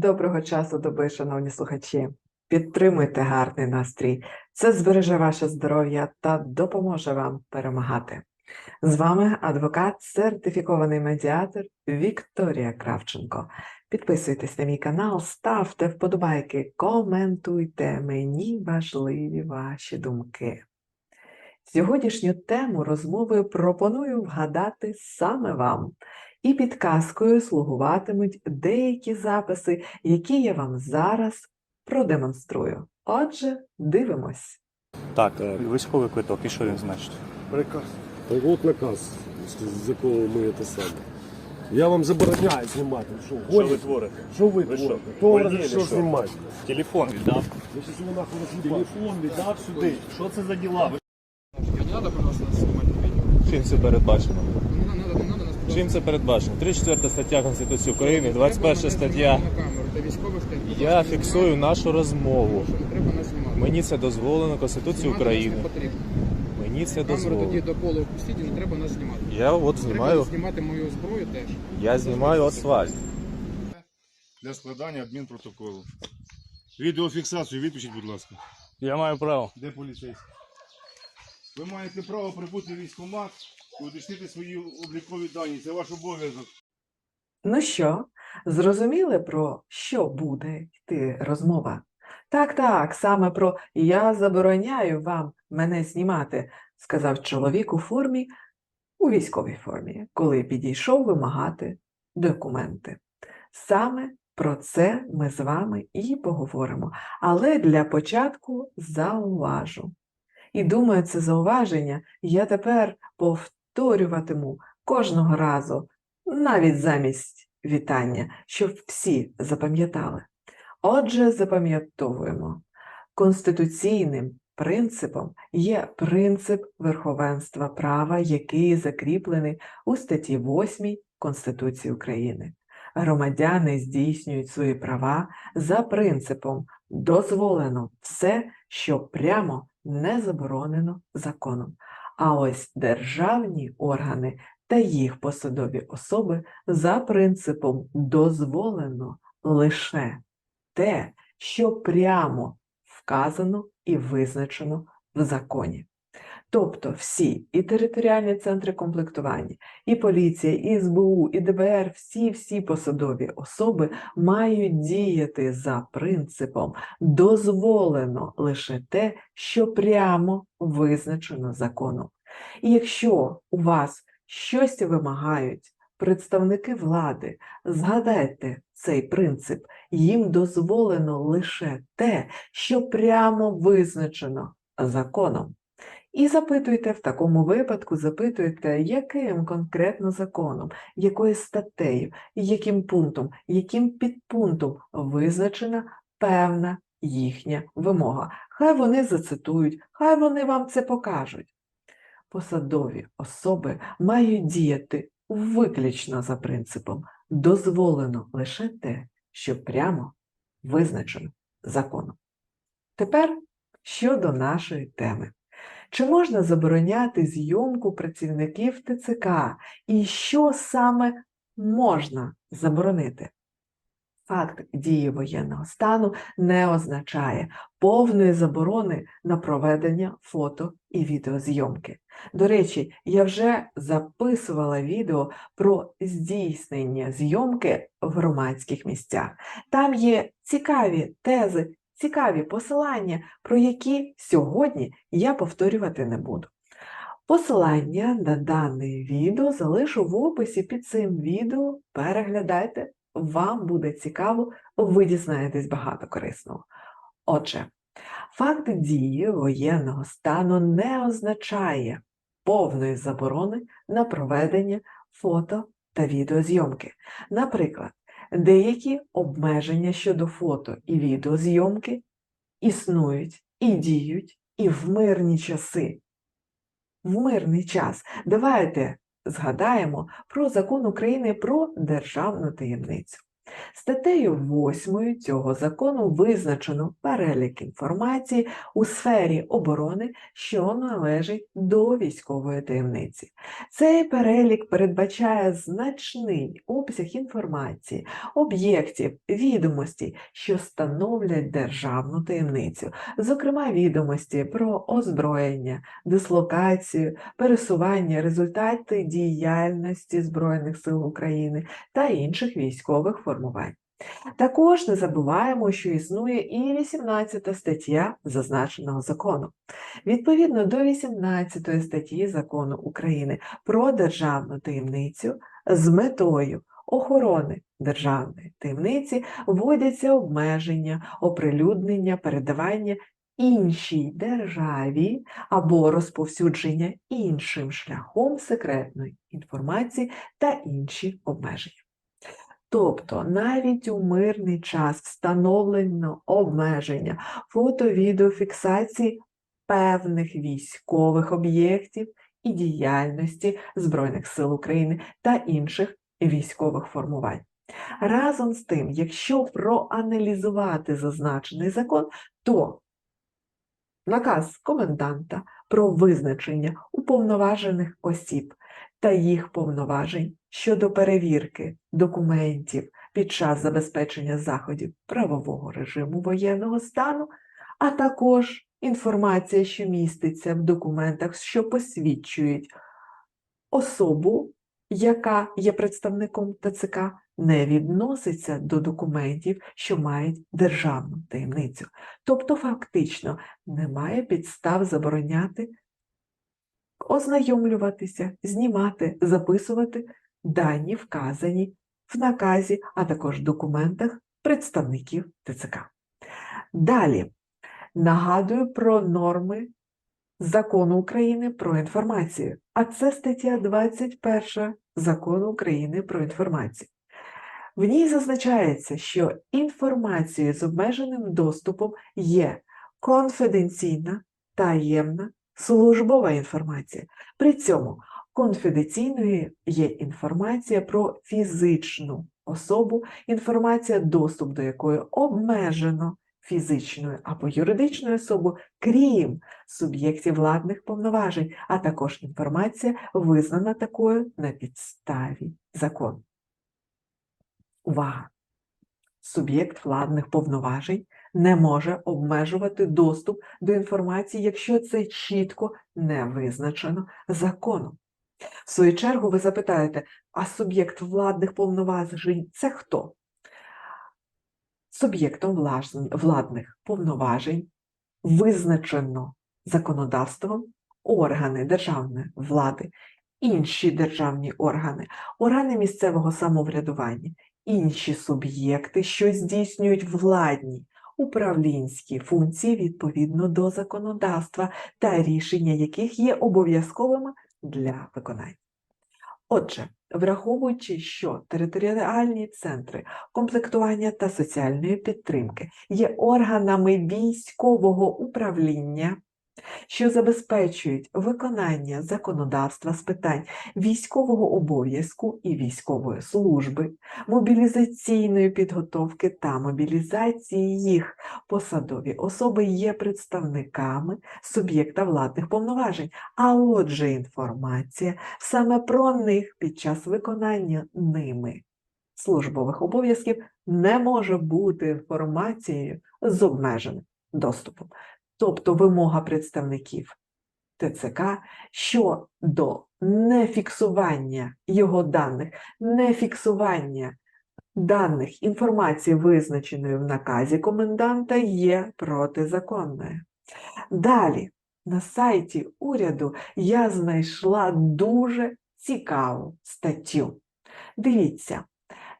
Доброго часу доби, шановні слухачі. Підтримуйте гарний настрій. Це збереже ваше здоров'я та допоможе вам перемагати. З вами адвокат, сертифікований медіатор Вікторія Кравченко. Підписуйтесь на мій канал, ставте вподобайки, коментуйте. Мені важливі ваші думки. Сьогоднішню тему розмови пропоную вгадати саме вам. І підказкою слугуватимуть деякі записи, які я вам зараз продемонструю. Отже, дивимось. Так, е, військовий квиток, і що він значить? Приказ. Так от наказ, з якого ми це саме. Я вам забороняю знімати. Що, Що ви творите? Що ви Ви творите? Хто вам що? знімати? Телефон віддав. Я щас його нахуй роз'їбав. Телефон віддав сюди. Що це за діла? Не надо, пожалуйста, нас снимать на. Чим це передбачено? Не надо, не надо нас, пожалуйста. Чим це передбачено? 34 стаття Конституції України, 21 стаття. Я фіксую нашу розмову. Мені це дозволено Конституцією України. Мені це Камеру тоді дозволено. до полу опустіть і не треба нас знімати. Я от Треба знімаю, знімати мою зброю теж. я знімаю асфальт. для складання адмінпротоколу. Відеофіксацію виключіть, будь ласка. Я маю право. Де поліцейський? Ви маєте право прибути в військкомат уточнити свої облікові дані. Це ваш обов'язок. Ну що, зрозуміли про що буде йти розмова? Так, так, саме про я забороняю вам мене знімати, сказав чоловік у формі, у військовій формі, коли підійшов вимагати документи. Саме про це ми з вами і поговоримо. Але для початку зауважу. І думаю, це зауваження я тепер повторюватиму кожного разу, навіть замість вітання, щоб всі запам'ятали. Отже, запам'ятовуємо, конституційним принципом є принцип верховенства права, який закріплений у статті 8 Конституції України. Громадяни здійснюють свої права за принципом дозволено все, що прямо не заборонено законом. А ось державні органи та їх посадові особи за принципом дозволено лише те, що прямо вказано і визначено в законі. Тобто всі і територіальні центри комплектування, і поліція, і СБУ, і ДБР, всі-всі посадові особи мають діяти за принципом дозволено лише те, що прямо визначено законом. І якщо у вас щось вимагають представники влади, згадайте цей принцип, їм дозволено лише те, що прямо визначено законом. І запитуйте в такому випадку, запитуйте, яким конкретно законом, якою статтею, яким пунктом, яким підпунктом визначена певна їхня вимога. Хай вони зацитують, хай вони вам це покажуть. Посадові особи мають діяти виключно за принципом дозволено лише те, що прямо визначено законом. Тепер щодо нашої теми. Чи можна забороняти зйомку працівників ТЦК? І що саме можна заборонити? Факт дії воєнного стану не означає повної заборони на проведення фото і відеозйомки. До речі, я вже записувала відео про здійснення зйомки в громадських місцях. Там є цікаві тези, цікаві посилання, про які сьогодні я повторювати не буду. Посилання на дане відео залишу в описі під цим відео. Переглядайте, вам буде цікаво, ви дізнаєтесь багато корисного. Отже, факт дії воєнного стану не означає повної заборони на проведення фото та відеозйомки. Наприклад, деякі обмеження щодо фото і відеозйомки існують і діють і в мирні часи. В мирний час. Давайте згадаємо про закон України про державну таємницю. Статтею 8 цього закону визначено перелік інформації у сфері оборони, що належить до військової таємниці. Цей перелік передбачає значний обсяг інформації, об'єктів, відомостей, що становлять державну таємницю, зокрема відомості про озброєння, дислокацію, пересування, результати діяльності Збройних сил України та інших військових формувань. Також не забуваємо, що існує і 18 стаття зазначеного закону. Відповідно до 18 статті закону України про державну таємницю з метою охорони державної таємниці вводяться обмеження, оприлюднення, передавання іншій державі або розповсюдження іншим шляхом секретної інформації та інші обмеження. Тобто навіть у мирний час встановлено обмеження фото-відеофіксації певних військових об'єктів і діяльності Збройних сил України та інших військових формувань. Разом з тим, якщо проаналізувати зазначений закон, то наказ коменданта про визначення уповноважених осіб та їх повноважень щодо перевірки документів під час забезпечення заходів правового режиму воєнного стану, а також інформація, що міститься в документах, що посвідчують особу, яка є представником ТЦК, не відноситься до документів, що мають державну таємницю. Тобто, фактично, немає підстав забороняти ознайомлюватися, знімати, записувати дані, вказані в наказі, а також документах представників ТЦК. Далі нагадую про норми Закону України про інформацію, а це стаття 21 Закону України про інформацію. В ній зазначається, що інформація з обмеженим доступом є конфіденційна, таємна, службова інформація. При цьому конфіденційною є інформація про фізичну особу, інформація, доступ до якої обмежено фізичною або юридичною особою, крім суб'єктів владних повноважень, а також інформація, визнана такою на підставі закону. Увага! Суб'єкт владних повноважень не може обмежувати доступ до інформації, якщо це чітко не визначено законом. В свою чергу ви запитаєте, а суб'єкт владних повноважень це хто? Суб'єктом владних повноважень визначено законодавством органи державної влади, інші державні органи, органи місцевого самоврядування, інші суб'єкти, що здійснюють владні управлінські функції відповідно до законодавства та рішення яких є обов'язковими для виконання. Отже, враховуючи, що територіальні центри комплектування та соціальної підтримки є органами військового управління, що забезпечують виконання законодавства з питань військового обов'язку і військової служби, мобілізаційної підготовки та мобілізації їх посадові особи є представниками суб'єкта владних повноважень, а отже інформація саме про них під час виконання ними службових обов'язків не може бути інформацією з обмеженим доступом. Тобто вимога представників ТЦК щодо нефіксування його даних, нефіксування даних інформації, визначеної в наказі коменданта, є протизаконною. Далі, на сайті уряду я знайшла дуже цікаву статтю. Дивіться,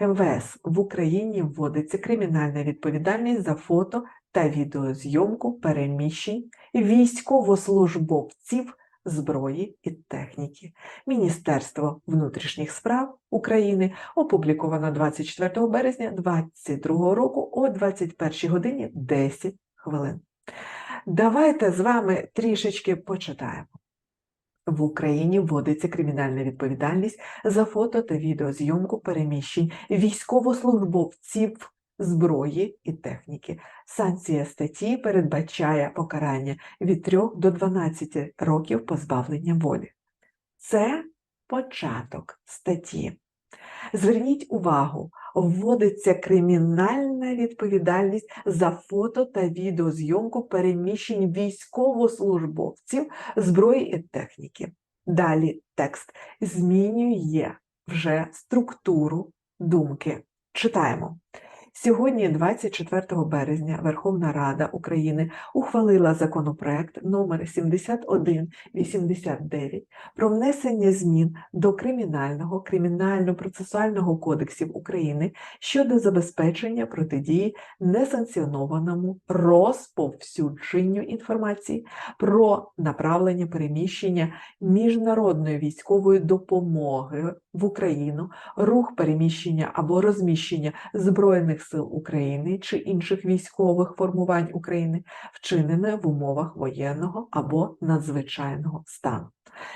МВС в Україні вводиться кримінальна відповідальність за фото та відеозйомку переміщень військовослужбовців зброї і техніки. Міністерство внутрішніх справ України опубліковано 24 березня 2022 року о 21 годині 10 хвилин. Давайте з вами трішечки почитаємо. В Україні вводиться кримінальна відповідальність за фото та відеозйомку переміщень військовослужбовців зброї і техніки. Санкція статті передбачає покарання від 3 до 12 років позбавлення волі. Це початок статті. Зверніть увагу, вводиться кримінальна відповідальність за фото та відеозйомку переміщень військовослужбовців зброї і техніки. Далі текст змінює вже структуру думки. Читаємо. Сьогодні, 24 березня, Верховна Рада України ухвалила законопроект номер 7189 про внесення змін до Кримінального, Кримінально-процесуального кодексів України щодо забезпечення протидії несанкціонованому розповсюдженню інформації про направлення переміщення міжнародної військової допомоги в Україну, рух переміщення або розміщення Збройних сил України чи інших військових формувань України, вчинене в умовах воєнного або надзвичайного стану.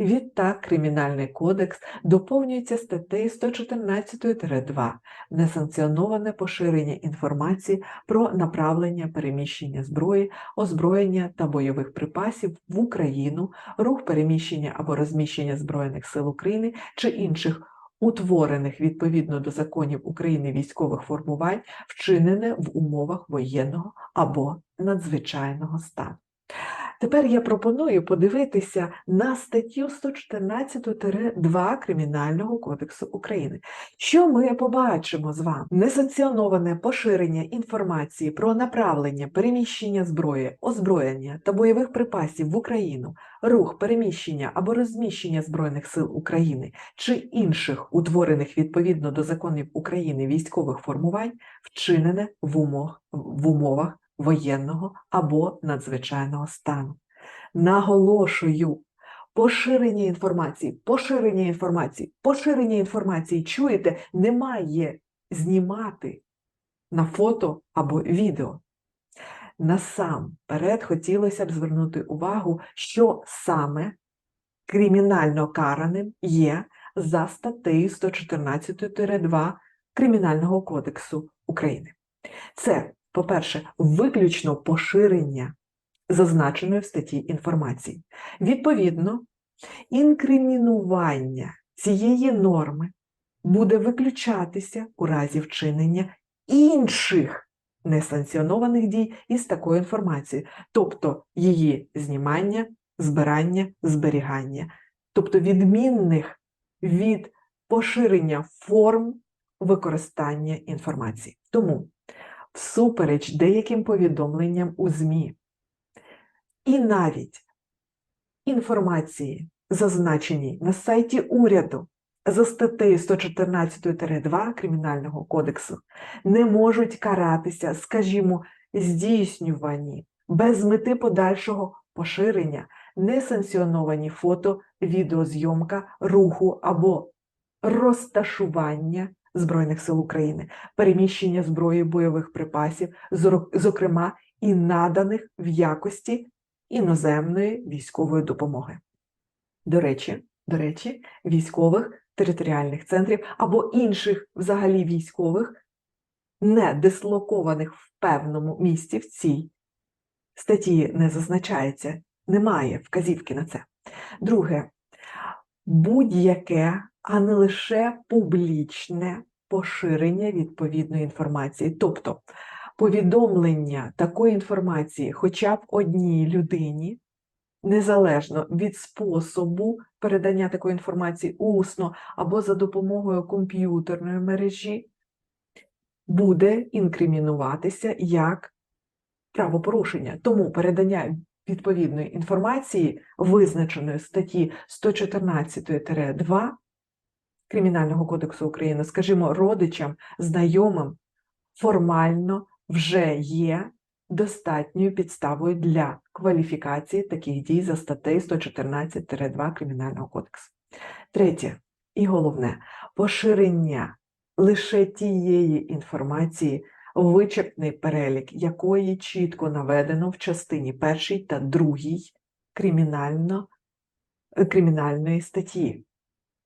Відтак, Кримінальний кодекс доповнюється статтею 114-2 несанкціоноване поширення інформації про направлення переміщення зброї, озброєння та бойових припасів в Україну, рух переміщення або розміщення Збройних сил України чи інших утворених відповідно до законів України військових формувань, вчинене в умовах воєнного або надзвичайного стану. Тепер я пропоную подивитися на статтю 114-2 Кримінального кодексу України. Що ми побачимо з вами? Несанкціоноване поширення інформації про направлення, переміщення зброї, озброєння та бойових припасів в Україну, рух переміщення або розміщення Збройних сил України чи інших утворених відповідно до законів України військових формувань, вчинене в умовах, в умовах воєнного або надзвичайного стану. Наголошую, поширення інформації, поширення інформації, поширення інформації, чуєте, немає знімати на фото або відео. Насамперед хотілося б звернути увагу, що саме кримінально караним є за статтею 114-2 Кримінального кодексу України. Це, по-перше, виключно поширення зазначеної в статті інформації. Відповідно, інкримінування цієї норми буде виключатися у разі вчинення інших несанкціонованих дій із такою інформацією, тобто її знімання, збирання, зберігання, тобто відмінних від поширення форм використання інформації. Тому, всупереч деяким повідомленням у ЗМІ, і навіть інформації, зазначеній на сайті уряду за статтею 114-2 Кримінального кодексу, не можуть каратися, скажімо, здійснювані без мети подальшого поширення, несанкціоновані фото, відеозйомка, руху або розташування Збройних сил України, переміщення зброї бойових припасів, зокрема і наданих в якості іноземної військової допомоги. До речі, до речі, військових територіальних центрів або інших взагалі військових, не дислокованих в певному місці в цій статті не зазначається, немає вказівки на це. Друге, будь-яке, а не лише публічне поширення відповідної інформації, тобто повідомлення такої інформації хоча б одній людині, незалежно від способу передання такої інформації усно або за допомогою комп'ютерної мережі, буде інкримінуватися як правопорушення. Тому передання відповідної інформації, визначеної статті 114-2 Кримінального кодексу України, скажімо, родичам, знайомим, формально вже є достатньою підставою для кваліфікації таких дій за статтею 114-2 Кримінального кодексу. Третє і головне. Поширення лише тієї інформації, вичерпний перелік якої чітко наведено в частині першій та другій кримінально кримінальної статті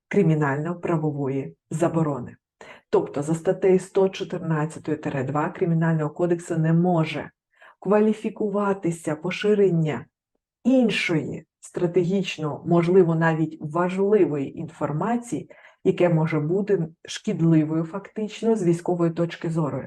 кримінально-правової заборони. Тобто за статтею 114-2 Кримінального кодексу не може кваліфікуватися поширення іншої стратегічно, можливо, навіть важливої інформації, яке може бути шкідливою фактично з військової точки зору,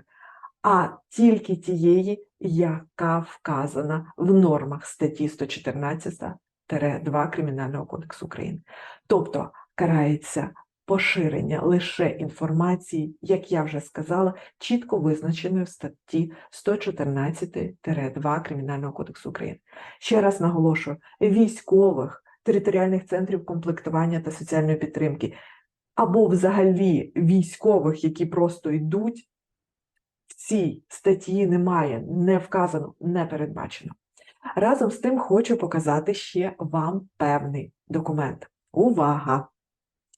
а тільки тієї, яка вказана в нормах статті 114-2 Кримінального кодексу України. Тобто карається поширення лише інформації, як я вже сказала, чітко визначеної в статті 114-2 Кримінального кодексу України. Ще раз наголошую, військових територіальних центрів комплектування та соціальної підтримки або взагалі військових, які просто йдуть, в цій статті немає, не вказано, не передбачено. Разом з тим хочу показати ще вам певний документ. Увага!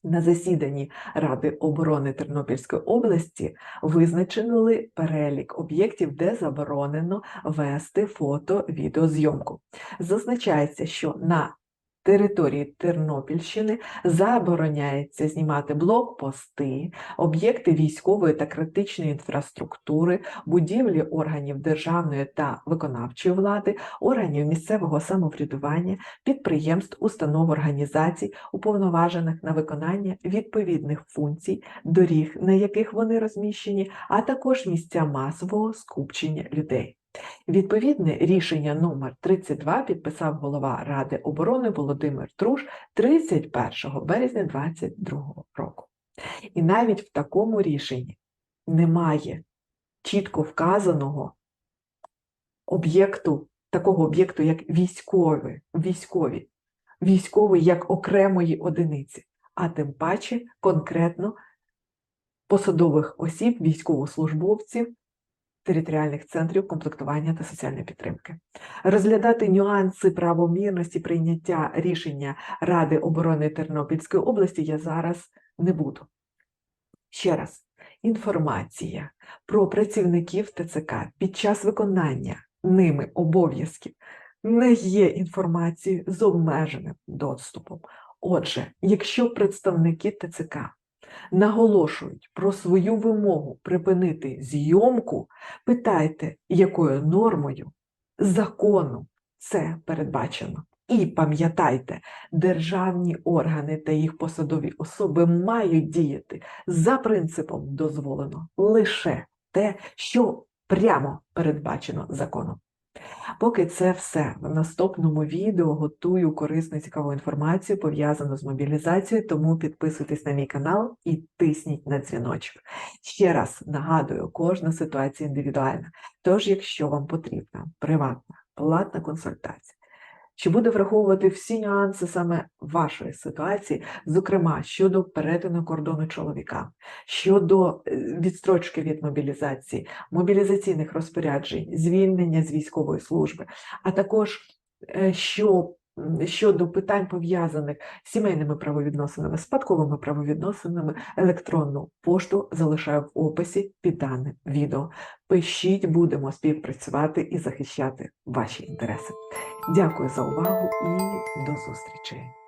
На засіданні Ради оборони Тернопільської області визначили перелік об'єктів, де заборонено вести фото-відеозйомку. Зазначається, що на території Тернопільщини забороняється знімати блокпости, об'єкти військової та критичної інфраструктури, будівлі органів державної та виконавчої влади, органів місцевого самоврядування, підприємств, установ, організацій, уповноважених на виконання відповідних функцій, доріг, на яких вони розміщені, а також місця масового скупчення людей. Відповідне рішення номер 32 підписав голова Ради оборони Володимир Труш 31 березня 2022 року. І навіть в такому рішенні немає чітко вказаного об'єкту, такого об'єкту, як військові, військові, військовий як окремої одиниці, а тим паче конкретно посадових осіб, військовослужбовців територіальних центрів комплектування та соціальної підтримки. Розглядати нюанси правомірності прийняття рішення Ради оборони Тернопільської області я зараз не буду. Ще раз, інформація про працівників ТЦК під час виконання ними обов'язків не є інформацією з обмеженим доступом. Отже, якщо представники ТЦК наголошують про свою вимогу припинити зйомку, питайте, якою нормою закону це передбачено. І пам'ятайте, державні органи та їх посадові особи мають діяти за принципом дозволено лише те, що прямо передбачено законом. Поки це все. В наступному відео готую корисну цікаву інформацію, пов'язану з мобілізацією, тому підписуйтесь на мій канал і тисніть на дзвіночок. Ще раз нагадую, кожна ситуація індивідуальна. Тож, якщо вам потрібна приватна, платна консультація, що буде враховувати всі нюанси саме вашої ситуації, зокрема щодо перетину кордону чоловіка, щодо е, відстрочки від мобілізації, мобілізаційних розпоряджень, звільнення з військової служби, а також е, що, щодо питань пов'язаних з сімейними правовідносинами, спадковими правовідносинами, електронну пошту залишаю в описі під даним відео. Пишіть, будемо співпрацювати і захищати ваші інтереси. Дякую за увагу і до зустрічі!